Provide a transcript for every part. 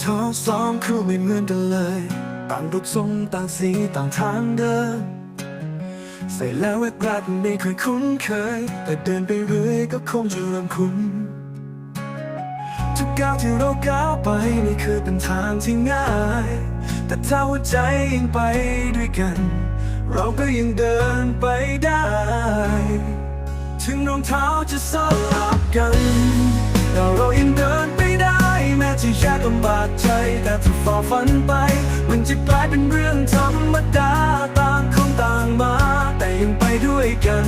เท้าสองคู่ไม่เหมือนกันเลย ต่างรูปทรงต่างสีต่างทางเดิน ใส่แล้วแวกแรกไม่เคยคุ้นเคย แต่เดินไปเรื่อยก็คงจะเริ่มคุ้นทุกก้าวที่เราก้าวไปนี่คือเป็นทางที่ง่าย แต่ถ้าหัวใจยังไปด้วยกัน เราก็ยังเดินไปได้ ถึงรองเท้าจะสลับกันแต่เรายังเดินไป ได้แยากลำบากใจ แต่ถ้าฝ่าฟันไป มันจะกลายเป็นเรื่องธรรมดาต่างคนต่างมา แต่ยังไปด้วยกัน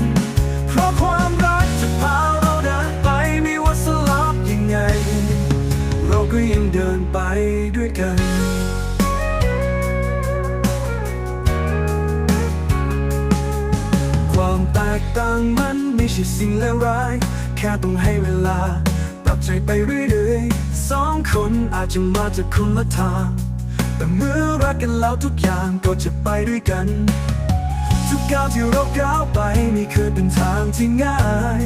เพราะความรักจะพาเราเดินไปไม่ว่าสลับยังไง เราก็ยังเดินไปด้วยกันความแตกต่างมันไม่ใช่สิ่งเลวร้าย แค่ต้องให้เวลา ปรับใจไปเรื่อยๆ สองคนอาจะมาจากคนละทางแต่เมื่อรักกันแล้วทุกอย่างก็จะไปด้วยกัน ทุกก้าวที่เราก้าวไปนี่เคยเป็นทางที่ง่าย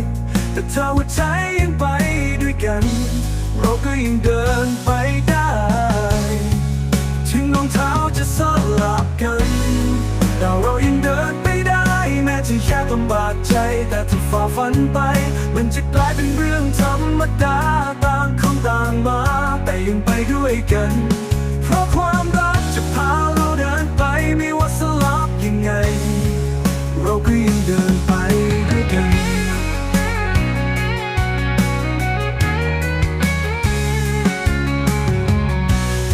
แต่ถ้าหัวใจยังไปด้วยกัน เราก็ยังเดินไปได้ ถึงรองเท้าจะสลับกันแต่เรายังเดินไปได้ แม้จะยากลำบากใจ แต่ถ้าฝ่าฟันไป มันจะกลายเป็นเรื่องธรรมดา ด้วยกัน เพราะความรักจะพาเราเดินไปไม่ว่าสลับยังไง เราก็ยังเดินไปด้วยกัน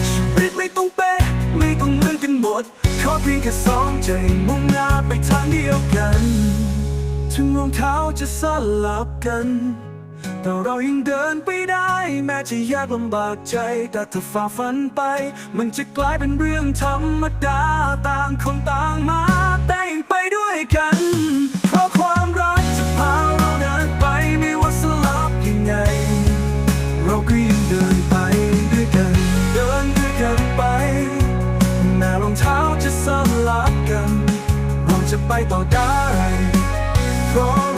ชีวิตไม่ต้องเป๊ะไม่ต้องเหมือนกันหมดขอเพียงแค่สองใจมุ่งหน้าไปทางเดียวกัน ถึงรองเท้าจะสลับกัน แต่เรายังเดินไปได้ แม้จะยากลำบากใจ แต่ถ้าฝ่าฟันไป มันจะกลายเป็นเรื่องธรรมดา ต่างคนต่างมา แต่ยังไปด้วยกัน เพราะความรักจะพาเราเดินไปไม่ว่าสลับยังไง เราก็ยังเดินไปด้วยกัน เดินด้วยกันไป แม้รองเท้าจะสลับกัน เราจะไปต่อได้เพราะ